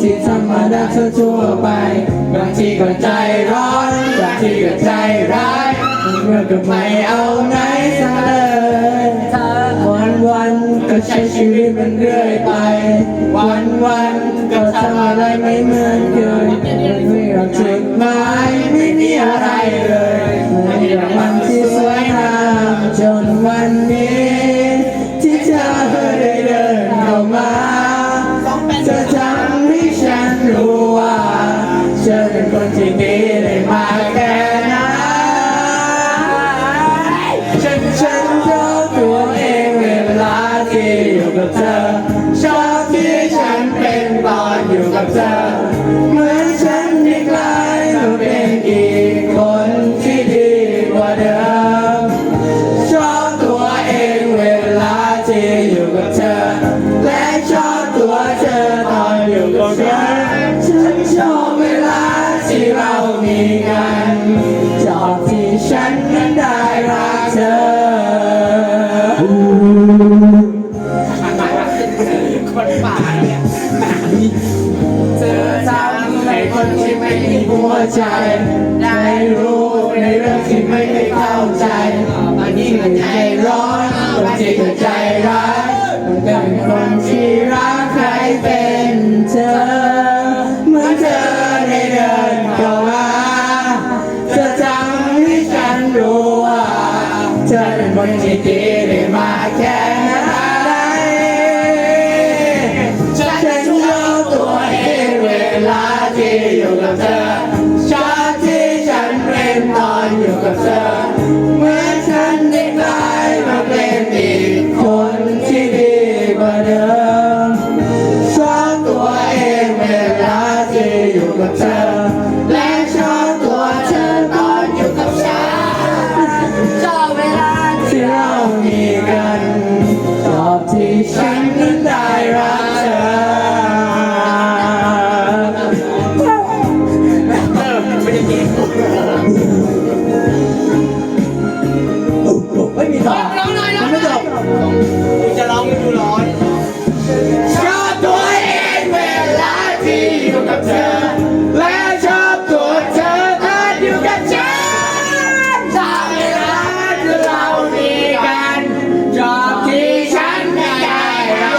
สิ่งธรรมดาทั่วไป บางทีก็ใจร้อน บางทีก็ใจร้ายเมื่อก็ไม่เอาไหนซะเลยวันวันก็ใช้ชีวิตมันเรื่อยไป วันวันก็ทำอะไรไม่เหมือนเคย กับเธอ ชอบที่ฉันเป็นตอนอยู่กับเธอ เหมือนฉันได้กลายมาเป็นอีกคนที่ดีกว่าเดิม ชอบตัวเองเวลาที่อยู่กับเธอ และชอบตัวเธอตอนอยู่กับฉัน ฉันชอบเวลาที่เรามีกัน คนที่ไม่มีหัวใจ ได้รู้ในเรื่องที่ไม่ได้เข้าใจบางทีก็ใจร้อนบางทีก็ใจร้ายมันเป็นคนที่รักใครเป็นเธอเหมือนเธอได้เดินเข้ามาเธอทำให้ฉันรู้ว่าเธอเป็นคนที่ดีได้มาแค่ อ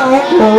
hết rồi